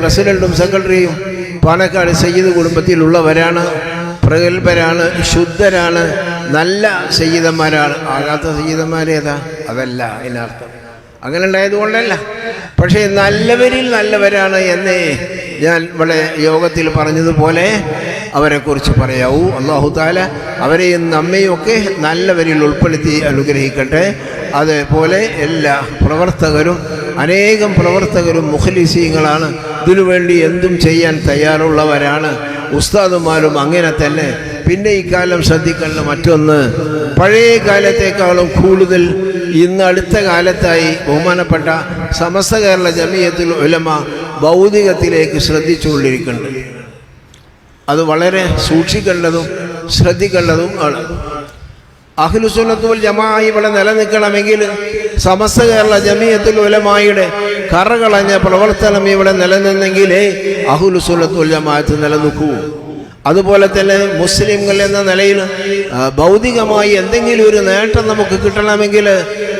പ്രസിഡന്റും സെക്രട്ടറിയും പാലക്കാട് സയ്യിദ് കുടുംബത്തിലുള്ളവരാണ് പ്രഗത്ഭരാണ് ശുദ്ധരാണ് നല്ല സയ്യിദന്മാരാണ്. ആകാത്ത സയ്യിദന്മാരേതാ അതല്ല അതിനർത്ഥം. അങ്ങനെ ഉണ്ടായതുകൊണ്ടല്ല. പക്ഷേ നല്ലവരിൽ നല്ലവരാണ് എന്നേ ഞാൻ ഇവിടെ യോഗത്തിൽ പറഞ്ഞതുപോലെ അവരെക്കുറിച്ച് പറയാവൂ. അള്ളാഹു താല അവരെയും നമ്മയും ഒക്കെ നല്ലവരിൽ ഉൾപ്പെടുത്തി അനുഗ്രഹിക്കട്ടെ. അതേപോലെ എല്ലാ പ്രവർത്തകരും അനേകം പ്രവർത്തകരും മുഖലിസീങ്ങളാണ്. ഇതിനുവേണ്ടി എന്തും ചെയ്യാൻ തയ്യാറുള്ളവരാണ്. ഉസ്താദുമാരും അങ്ങനെ തന്നെ. പിന്നെ ഇക്കാലം ശ്രദ്ധിക്കേണ്ട മറ്റൊന്ന് പഴയ കാലത്തേക്കാളും കൂടുതൽ ഇന്ന് അടുത്ത കാലത്തായി ബഹുമാനപ്പെട്ട സമസ്ത കേരള ജമിയത്തിൽ ഉലമ ഭൗതികത്തിലേക്ക് ശ്രദ്ധിച്ചുകൊണ്ടിരിക്കുന്നുണ്ട്. അത് വളരെ സൂക്ഷിക്കേണ്ടതും ശ്രദ്ധിക്കേണ്ടതും ആണ്. അഖിലുസുന്നത്തുൽ ജമായി ഇവിടെ നിലനിൽക്കണമെങ്കിൽ സമസ്ത കേരള ജമിയത്തുൽ ഉലമായുടെ കറകളഞ്ഞ പ്രവർത്തനം ഇവിടെ നിലനിന്നെങ്കിലേ അഹുലുസുന്നത്തുൽ ജമാഅത്ത് നിലനിൽക്കൂ. അതുപോലെ തന്നെ മുസ്ലിങ്ങൾ എന്ന നിലയിൽ ഭൗതികമായി എന്തെങ്കിലും ഒരു നേട്ടം നമുക്ക് കിട്ടണമെങ്കിൽ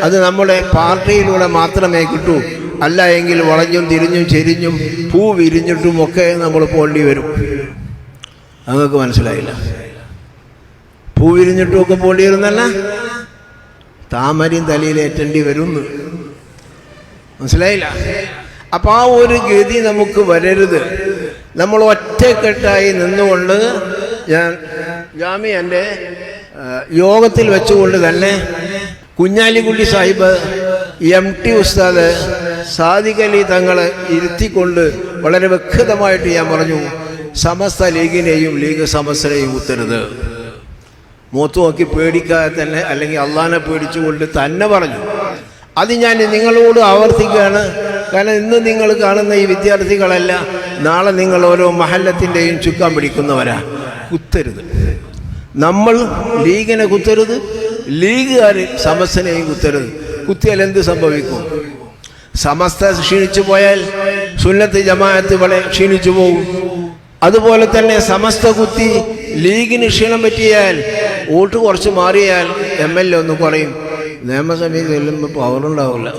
അത് നമ്മുടെ പാർട്ടിയിലൂടെ മാത്രമേ കിട്ടൂ. അല്ല എങ്കിൽ വളഞ്ഞും തിരിഞ്ഞും ചെരിഞ്ഞും പൂ വിരിഞ്ഞിട്ടും ഒക്കെ നമ്മൾ പോണ്ടി വരും. നിങ്ങൾക്ക് മനസ്സിലായില്ല? പൂ വിരിഞ്ഞിട്ടും ഒക്കെ പോണ്ടി വരുന്നല്ല താമരയും തലയിലേറ്റേണ്ടി വരുന്നു. മനസ്സിലായില്ല? അപ്പം ആ ഒരു ഗതി നമുക്ക് വരരുത്. നമ്മൾ ഒറ്റക്കെട്ടായി നിന്നുകൊണ്ട് ഞാൻ ജാമി ജാമ്യന്റെ യോഗത്തിൽ വെച്ചുകൊണ്ട് തന്നെ കുഞ്ഞാലിക്കുട്ടി സാഹിബ് എം ടി ഉസ്താദ് സാദിഖലി തങ്ങളെ ഇരുത്തിക്കൊണ്ട് വളരെ വ്യക്തമായിട്ട് ഞാൻ പറഞ്ഞു സമസ്ത ലീഗിനെയും ലീഗ് സമസ്തയും ഉത്തരുത്. മൂത്ത് നോക്കി പേടിക്കാതെ തന്നെ അല്ലെങ്കിൽ അള്ളാനെ പേടിച്ചുകൊണ്ട് തന്നെ പറഞ്ഞു. അത് ഞാൻ നിങ്ങളോട് ആവർത്തിക്കുകയാണ്. കാരണം ഇന്ന് നിങ്ങൾ കാണുന്ന ഈ വിദ്യാർത്ഥികളല്ല നാളെ നിങ്ങൾ ഓരോ മഹല്ലത്തിന്റെയും ചുക്കാൻ പിടിക്കുന്നവരാ. കുത്തരുത്. നമ്മൾ ലീഗിനെ കുത്തരുത്. ലീഗുകാർ സമസ്തനെയും കുത്തരുത്. കുത്തിയാൽ എന്ത് സംഭവിക്കും? സമസ്ത ക്ഷീണിച്ചു പോയാൽ സുന്നത്ത് ജമാഅത്ത് വളരെ ക്ഷീണിച്ചു പോകും. അതുപോലെ തന്നെ സമസ്ത കുത്തി ലീഗിന് ക്ഷീണം പറ്റിയാൽ വോട്ട് കുറച്ച് മാറിയാൽ എം എൽ എ ഒന്ന് കുറയും. നിയമസഭയിൽ ചെല്ലുമ്പോൾ പവർ ഉണ്ടാവില്ല.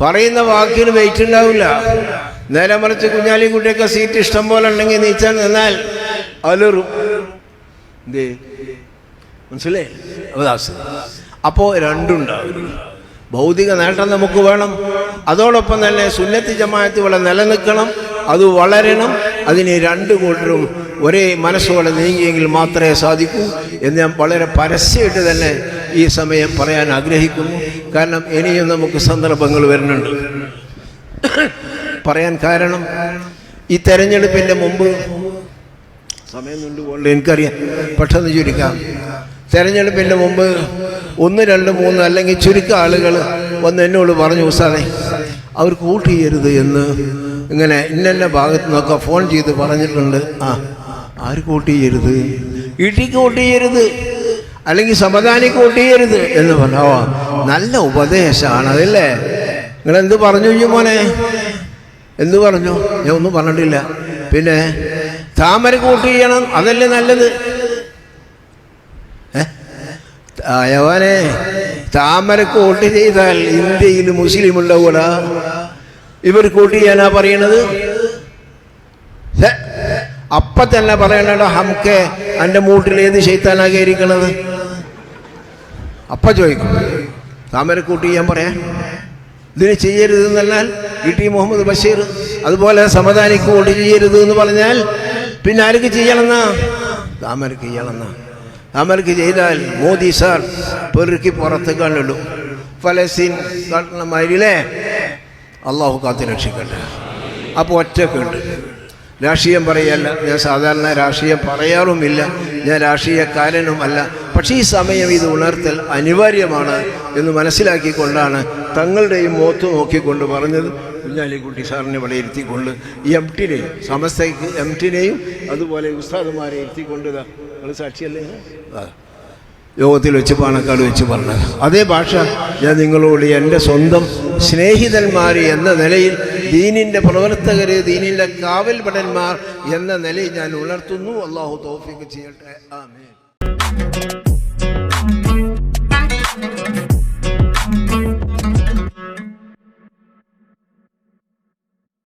പറയുന്ന വാക്കിന് വെയിറ്റ് ഉണ്ടാവില്ല. നേരെ മറിച്ച് കുഞ്ഞാലി കുട്ടിയൊക്കെ സീറ്റ് ഇഷ്ടം പോലെ ഉണ്ടെങ്കിൽ നീച്ചാൽ നിന്നാൽ അലറും. മനസ്സിലേ? അവദാസ് അപ്പോൾ രണ്ടുണ്ടാവും. ഭൗതിക നേട്ടം നമുക്ക് വേണം. അതോടൊപ്പം തന്നെ സുന്നത്തി ജമാഅത്ത് ഇവിടെ നിലനിൽക്കണം. അത് വളരണം. അതിന് രണ്ട് കൂട്ടരും ഒരേ മനസ്സോടെ നീങ്ങിയെങ്കിൽ മാത്രമേ സാധിക്കൂ എന്ന് ഞാൻ വളരെ പരസ്യമായിട്ട് തന്നെ ഈ സമയം പറയാൻ ആഗ്രഹിക്കുന്നു. കാരണം ഇനിയും നമുക്ക് സന്ദർഭങ്ങൾ വരുന്നുണ്ട്. പറയാൻ കാരണം ഈ തെരഞ്ഞെടുപ്പിന്റെ മുമ്പ് സമയം കൊണ്ടുകൊണ്ട് എനിക്കറിയാം പെട്ടെന്ന് ചുരുക്കാം. തെരഞ്ഞെടുപ്പിന്റെ മുമ്പ് ഒന്ന് രണ്ട് മൂന്ന് അല്ലെങ്കിൽ ചുരുക്കം ആളുകൾ വന്ന് എന്നോട് പറഞ്ഞു സാറേ അവർക്ക് വോട്ട് ചെയ്യരുത് എന്ന് ഇങ്ങനെ ഇന്ന ഭാഗത്തു നിന്നൊക്കെ ഫോൺ ചെയ്ത് പറഞ്ഞിട്ടുണ്ട്. ആ ആര് വോട്ട് ചെയ്യരുത്? ഇടിക്ക് വോട്ട് ചെയ്യരുത്. അല്ലെങ്കിൽ സമദാനിക്ക് വോട്ട് ചെയ്യരുത് എന്ന് പറഞ്ഞോ. നല്ല ഉപദേശമാണ് അതല്ലേ? നിങ്ങൾ എന്ത് പറഞ്ഞു മോനെ? എന്ത് പറഞ്ഞു? ഞാൻ ഒന്നും പറഞ്ഞിട്ടില്ല. പിന്നെ താമര വോട്ട് ചെയ്യണം അതല്ലേ നല്ലത്? ഏ? അയവാനെ താമരക്ക് വോട്ട് ചെയ്താൽ ഇന്ത്യയിൽ മുസ്ലിം ഉണ്ടാവൂടാ ഇവർക്ക് കൂട്ടി ഞാനാ പറയണത് അപ്പ തന്നെ പറയണോ ഹംക്കെ എന്റെ മൂട്ടിൽ ഏത് ശൈത്താനാ കയറിക്കണത്? അപ്പ ചോദിക്കും താമര കൂട്ടി ഞാൻ പറയാം ഇതിന് ചെയ്യരുത് എന്നാൽ ഇ ടി മുഹമ്മദ് ബഷീർ അതുപോലെ സമദാനിക്ക് വോട്ട് ചെയ്യരുത് എന്ന് പറഞ്ഞാൽ പിന്നെ ആർക്ക് ചെയ്യണമെന്നാ? താമരക്ക് ചെയ്യണമെന്നാ. താമരക്ക് ചെയ്താൽ മോദി സാർ പെറുക്കി പുറത്ത് കണ്ടിടും ഫലസ്തീൻ മാതിരിയില്ലേ അള്ളാഹു കാത്തി രക്ഷിക്കട്ടെ. അപ്പോൾ ഒറ്റക്കുണ്ട്. രാഷ്ട്രീയം പറയല്ല. ഞാൻ സാധാരണ രാഷ്ട്രീയം പറയാറുമില്ല. ഞാൻ രാഷ്ട്രീയക്കാരനുമല്ല പക്ഷേ ഈ സമയം ഇത് ഉണർത്തൽ അനിവാര്യമാണ് എന്ന് മനസ്സിലാക്കിക്കൊണ്ടാണ് തങ്ങളുടെയും മോത്ത് നോക്കിക്കൊണ്ട് പറഞ്ഞത്. കുഞ്ഞാലിക്കുട്ടി സാറിനെ ഇവിടെ ഇരുത്തിക്കൊണ്ട് ഈ എം ടിനെയും സമസ്തയ്ക്ക് എം ടിനെയും അതുപോലെ ഉസ്താദുമാരെ ഇരുത്തിക്കൊണ്ട് നിങ്ങൾ സാക്ഷിയല്ലേ? യോഗത്തിൽ വെച്ച് പാണക്കാട് വെച്ച് പറഞ്ഞത്. അതേ ഭാഷ. ഞാൻ നിങ്ങളോട് എന്റെ സ്വന്തം സ്നേഹിതന്മാർ എന്ന നിലയിൽ ദീനിന്റെ പ്രവർത്തകർ ദീനിന്റെ കാവൽഭടന്മാർ എന്ന നിലയിൽ ഞാൻ ഉണർത്തുന്നു. അള്ളാഹു തോഫിക്ക് ചെയ്യട്ടെ. ആമേ